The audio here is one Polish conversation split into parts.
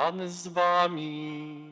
Pan z wami.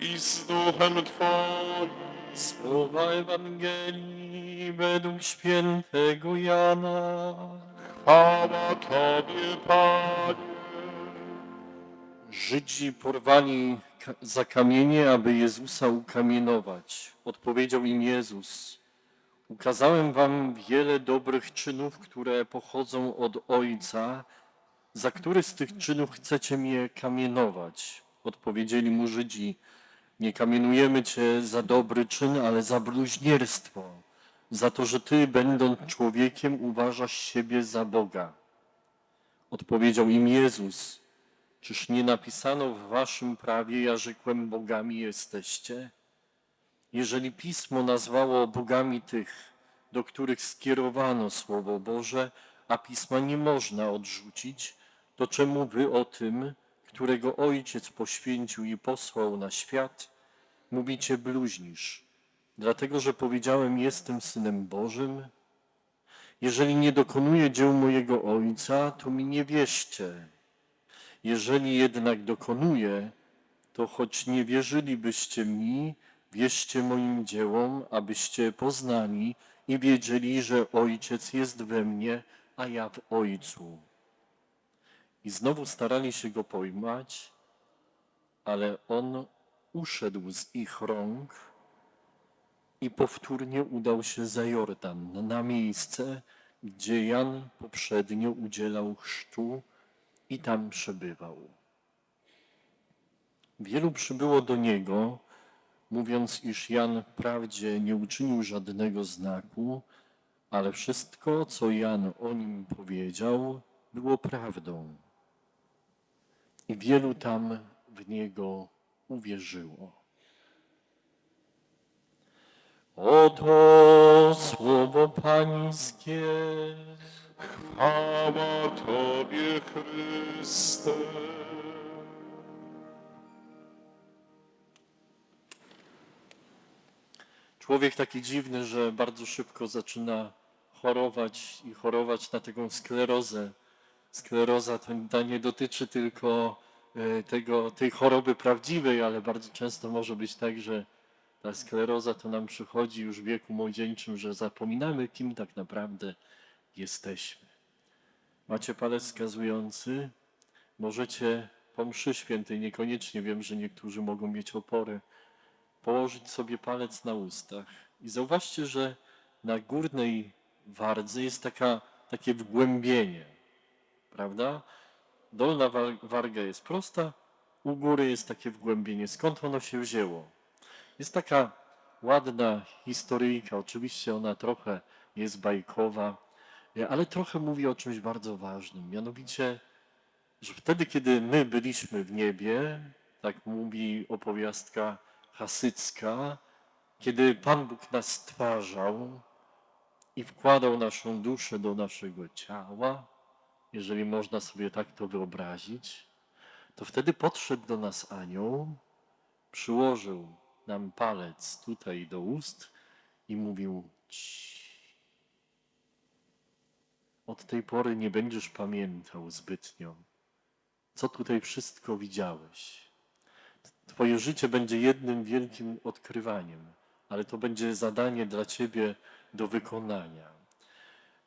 i z duchem Twoim. Słowa Ewangelii według świętego Jana. Chwała Tobie, Panie. Żydzi porwali ka- za kamienie, aby Jezusa ukamienować. Odpowiedział im Jezus: Ukazałem wam wiele dobrych czynów, które pochodzą od Ojca. Za który z tych czynów chcecie mnie kamienować? Odpowiedzieli mu Żydzi: Nie kamienujemy cię za dobry czyn, ale za bluźnierstwo, za to, że ty, będąc człowiekiem, uważasz siebie za Boga. Odpowiedział im Jezus: Czyż nie napisano w waszym prawie, ja rzekłem, bogami jesteście? Jeżeli pismo nazwało bogami tych, do których skierowano Słowo Boże, a pisma nie można odrzucić, to czemu wy o tym, którego Ojciec poświęcił i posłał na świat, mówicie bluźnisz? Dlatego, że powiedziałem, jestem Synem Bożym? Jeżeli nie dokonuję dzieł mojego Ojca, to mi nie wierzcie. Jeżeli jednak dokonuję, to choć nie wierzylibyście mi, wierzcie moim dziełom, abyście poznali i wiedzieli, że Ojciec jest we mnie, a ja w Ojcu. I znowu starali się go pojmać, ale on uszedł z ich rąk i powtórnie udał się za Jordan, na miejsce, gdzie Jan poprzednio udzielał chrztu i tam przebywał. Wielu przybyło do niego, mówiąc, iż Jan wprawdzie nie uczynił żadnego znaku, ale wszystko, co Jan o nim powiedział, było prawdą. I wielu tam w niego uwierzyło. Oto słowo Pańskie. Chwała Tobie, Chryste. Człowiek taki dziwny, że bardzo szybko zaczyna chorować i chorować na taką sklerozę. Skleroza to nie dotyczy tylko e, tego, tej choroby prawdziwej, ale bardzo często może być tak, że ta skleroza to nam przychodzi już w wieku młodzieńczym, że zapominamy, kim tak naprawdę jesteśmy. Macie palec wskazujący, możecie po mszy świętej, niekoniecznie wiem, że niektórzy mogą mieć opory, położyć sobie palec na ustach. I zauważcie, że na górnej wardze jest taka, takie wgłębienie, prawda? Dolna war- warga jest prosta, u góry jest takie wgłębienie. Skąd ono się wzięło? Jest taka ładna historyjka, oczywiście ona trochę jest bajkowa, e, ale trochę mówi o czymś bardzo ważnym, mianowicie, że wtedy, kiedy my byliśmy w niebie, tak mówi opowiastka hasycka, kiedy Pan Bóg nas stwarzał i wkładał naszą duszę do naszego ciała, jeżeli można sobie tak to wyobrazić, to wtedy podszedł do nas anioł, przyłożył nam palec tutaj do ust i mówił: "Cii. Od tej pory nie będziesz pamiętał zbytnio, co tutaj wszystko widziałeś. Twoje życie będzie jednym wielkim odkrywaniem, ale to będzie zadanie dla Ciebie do wykonania.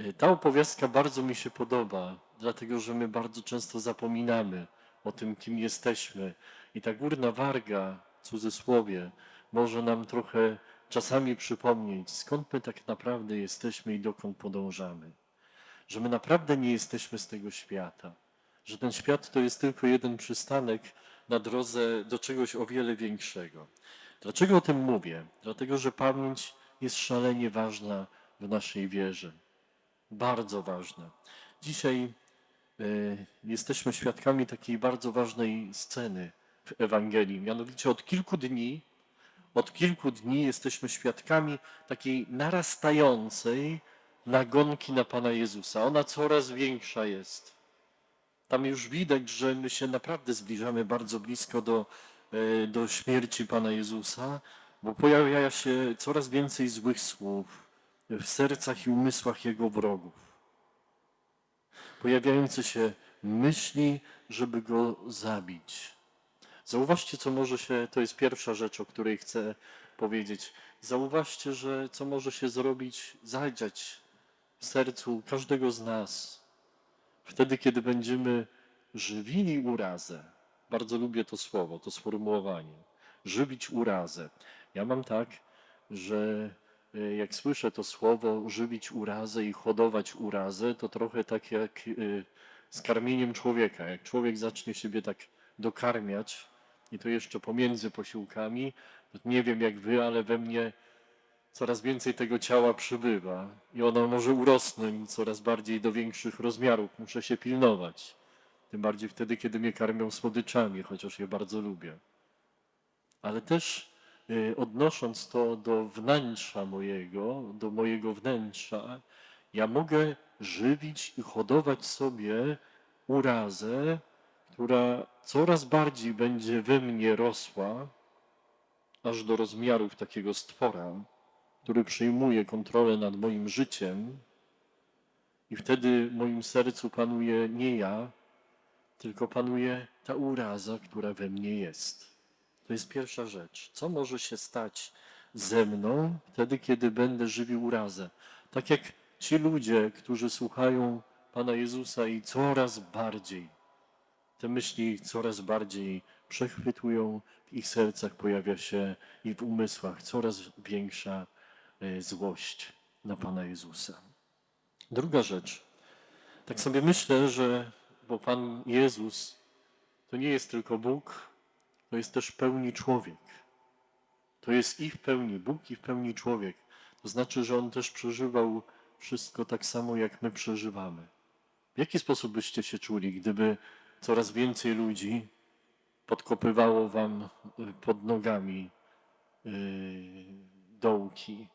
Y, Ta opowiastka bardzo mi się podoba, dlatego że my bardzo często zapominamy o tym, kim jesteśmy. I ta górna warga, w cudzysłowie, może nam trochę czasami przypomnieć, skąd my tak naprawdę jesteśmy i dokąd podążamy. Że my naprawdę nie jesteśmy z tego świata. Że ten świat to jest tylko jeden przystanek na drodze do czegoś o wiele większego. Dlaczego o tym mówię? Dlatego, że pamięć jest szalenie ważna w naszej wierze bardzo ważne. Dzisiaj jesteśmy świadkami takiej bardzo ważnej sceny w Ewangelii. Mianowicie od kilku dni, od kilku dni jesteśmy świadkami takiej narastającej nagonki na Pana Jezusa. Ona coraz większa jest. Tam już widać, że my się naprawdę zbliżamy bardzo blisko do, e, do śmierci Pana Jezusa, bo pojawia się coraz więcej złych słów w sercach i umysłach Jego wrogów. Pojawiające się myśli, żeby Go zabić. Zauważcie, co może się, to jest pierwsza rzecz, o której chcę powiedzieć. Zauważcie, że co może się zrobić, zadziać w sercu każdego z nas. Wtedy, kiedy będziemy żywili urazę. Bardzo lubię to słowo, to sformułowanie. Żywić urazę. Ja mam tak, że jak słyszę to słowo żywić urazę i hodować urazę, to trochę tak jak y, z karmieniem człowieka. Jak człowiek zacznie siebie tak dokarmiać, i to jeszcze pomiędzy posiłkami, nie wiem jak wy, ale we mnie coraz więcej tego ciała przybywa i ono może urosnąć coraz bardziej do większych rozmiarów. Muszę się pilnować. Tym bardziej wtedy, kiedy mnie karmią słodyczami, chociaż je bardzo lubię. Ale też odnosząc to do wnętrza mojego, do mojego wnętrza, ja mogę żywić i hodować sobie urazę, która coraz bardziej będzie we mnie rosła, aż do rozmiarów takiego stwora, który przejmuje kontrolę nad moim życiem, i wtedy w moim sercu panuje nie ja, tylko panuje ta uraza, która we mnie jest. To jest pierwsza rzecz. Co może się stać ze mną wtedy, kiedy będę żywił urazę? Tak jak ci ludzie, którzy słuchają Pana Jezusa i coraz bardziej te myśli coraz bardziej przechwytują, w ich sercach pojawia się i w umysłach coraz większa e, złość na Pana Jezusa. Druga rzecz. Tak sobie myślę, że bo Pan Jezus to nie jest tylko Bóg, to jest też w pełni człowiek. To jest i w pełni Bóg, i w pełni człowiek. To znaczy, że On też przeżywał wszystko tak samo, jak my przeżywamy. W jaki sposób byście się czuli, gdyby coraz więcej ludzi podkopywało wam y, pod nogami yy, dołki,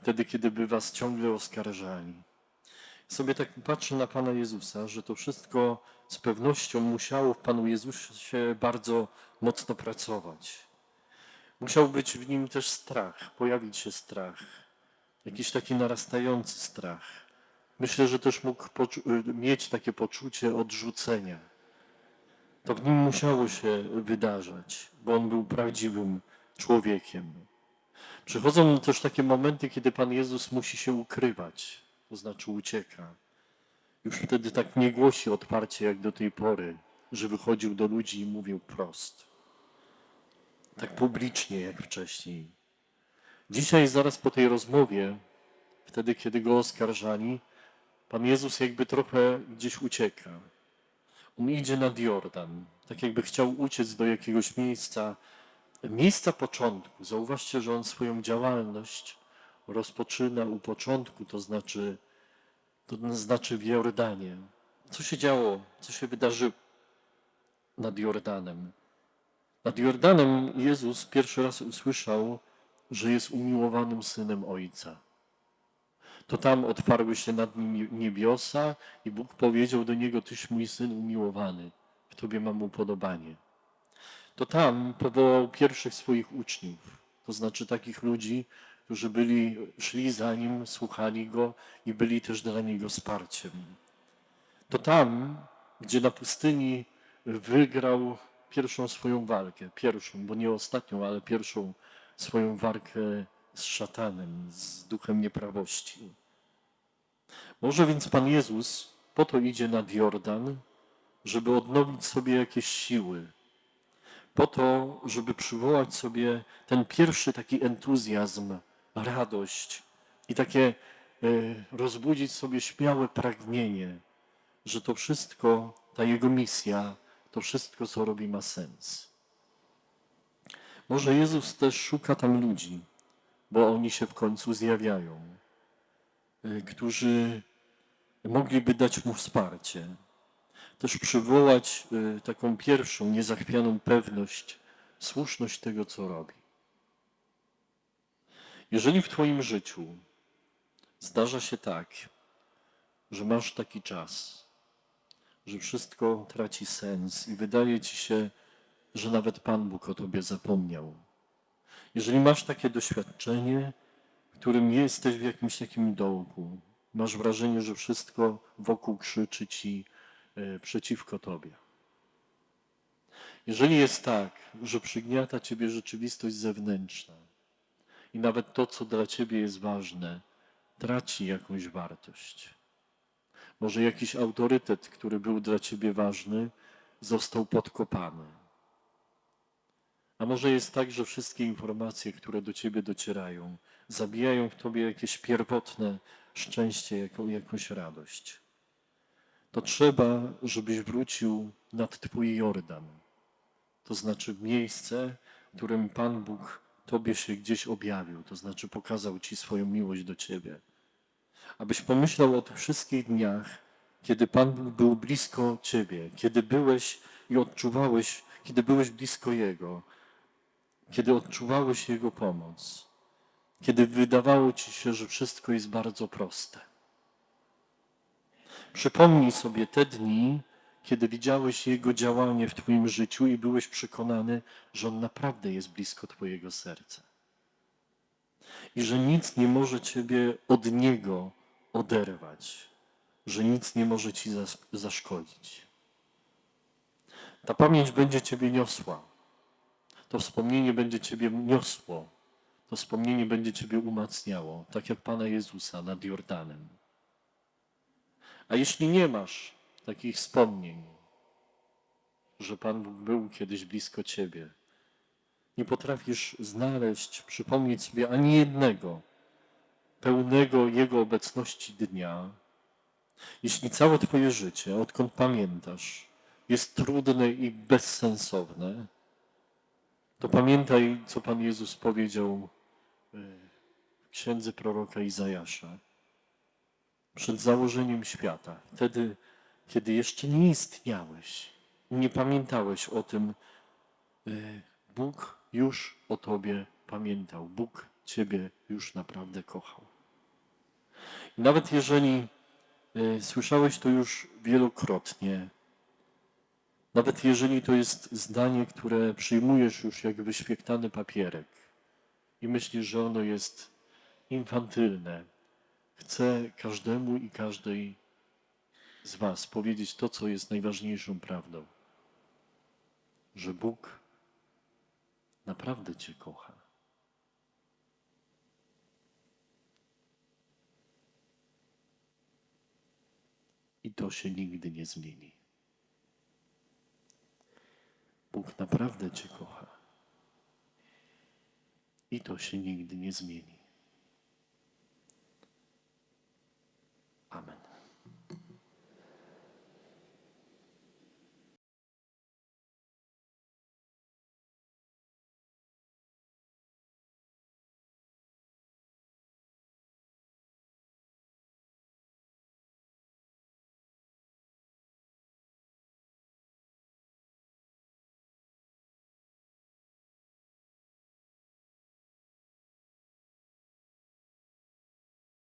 wtedy, kiedy by was ciągle oskarżali? Sobie tak patrzę na Pana Jezusa, że to wszystko z pewnością musiało w Panu Jezusie bardzo mocno pracować. Musiał być w nim też strach, pojawić się strach, jakiś taki narastający strach. Myślę, że też mógł y, mieć takie poczucie odrzucenia. To w nim musiało się wydarzać, bo on był prawdziwym człowiekiem. Przychodzą też takie momenty, kiedy Pan Jezus musi się ukrywać, to znaczy ucieka. Już wtedy tak nie głosi otwarcie jak do tej pory, że wychodził do ludzi i mówił prost. Tak publicznie jak wcześniej. Dzisiaj, zaraz po tej rozmowie, wtedy kiedy go oskarżali, Pan Jezus jakby trochę gdzieś ucieka. On idzie nad Jordan, tak jakby chciał uciec do jakiegoś miejsca, miejsca początku. Zauważcie, że on swoją działalność rozpoczyna u początku, to znaczy, to znaczy w Jordanie. Co się działo, co się wydarzyło nad Jordanem? Nad Jordanem Jezus pierwszy raz usłyszał, że jest umiłowanym synem Ojca to tam otwarły się nad nim niebiosa i Bóg powiedział do niego, Tyś mój syn umiłowany, w Tobie mam upodobanie. To tam powołał pierwszych swoich uczniów, to znaczy takich ludzi, którzy byli, szli za nim, słuchali go i byli też dla niego wsparciem. To tam, gdzie na pustyni wygrał pierwszą swoją walkę, pierwszą, bo nie ostatnią, ale pierwszą swoją walkę z szatanem, z duchem nieprawości. Może więc Pan Jezus po to idzie nad Jordan, żeby odnowić sobie jakieś siły, po to, żeby przywołać sobie ten pierwszy taki entuzjazm, radość i takie y, rozbudzić sobie śmiałe pragnienie, że to wszystko, ta jego misja, to wszystko, co robi, ma sens. Może Jezus też szuka tam ludzi, bo oni się w końcu zjawiają, y, którzy mogliby dać mu wsparcie. Też przywołać y, taką pierwszą, niezachwianą pewność, słuszność tego, co robi. Jeżeli w Twoim życiu zdarza się tak, że masz taki czas, że wszystko traci sens i wydaje Ci się, że nawet Pan Bóg o Tobie zapomniał, jeżeli masz takie doświadczenie, w którym jesteś w jakimś takim dołku, masz wrażenie, że wszystko wokół krzyczy ci e, przeciwko tobie. Jeżeli jest tak, że przygniata ciebie rzeczywistość zewnętrzna i nawet to, co dla ciebie jest ważne, traci jakąś wartość. Może jakiś autorytet, który był dla ciebie ważny, został podkopany. A może jest tak, że wszystkie informacje, które do ciebie docierają, zabijają w tobie jakieś pierwotne szczęście, jaką, jakąś radość. To trzeba, żebyś wrócił nad twój Jordan. To znaczy miejsce, w którym Pan Bóg tobie się gdzieś objawił, to znaczy pokazał ci swoją miłość do ciebie. Abyś pomyślał o tych wszystkich dniach, kiedy Pan był blisko ciebie, kiedy byłeś i odczuwałeś, kiedy byłeś blisko Jego, kiedy odczuwałeś Jego pomoc, kiedy wydawało ci się, że wszystko jest bardzo proste. Przypomnij sobie te dni, kiedy widziałeś Jego działanie w Twoim życiu i byłeś przekonany, że On naprawdę jest blisko Twojego serca. I że nic nie może Ciebie od Niego oderwać, że nic nie może Ci zas- zaszkodzić. Ta pamięć będzie Ciebie niosła. To wspomnienie będzie Ciebie niosło. To wspomnienie będzie Ciebie umacniało, tak jak Pana Jezusa nad Jordanem. A jeśli nie masz takich wspomnień, że Pan był kiedyś blisko Ciebie, nie potrafisz znaleźć, przypomnieć sobie ani jednego pełnego Jego obecności dnia, jeśli całe Twoje życie, odkąd pamiętasz, jest trudne i bezsensowne, to pamiętaj, co Pan Jezus powiedział y, w księdze proroka Izajasza przed założeniem świata, wtedy, kiedy jeszcze nie istniałeś, nie pamiętałeś o tym, y, Bóg już o Tobie pamiętał, Bóg Ciebie już naprawdę kochał. I nawet jeżeli y, słyszałeś to już wielokrotnie, nawet jeżeli to jest zdanie, które przyjmujesz już jak wyświechtany papierek i myślisz, że ono jest infantylne, chcę każdemu i każdej z Was powiedzieć to, co jest najważniejszą prawdą. Że Bóg naprawdę Cię kocha. I to się nigdy nie zmieni. Bóg naprawdę Cię kocha. I to się nigdy nie zmieni.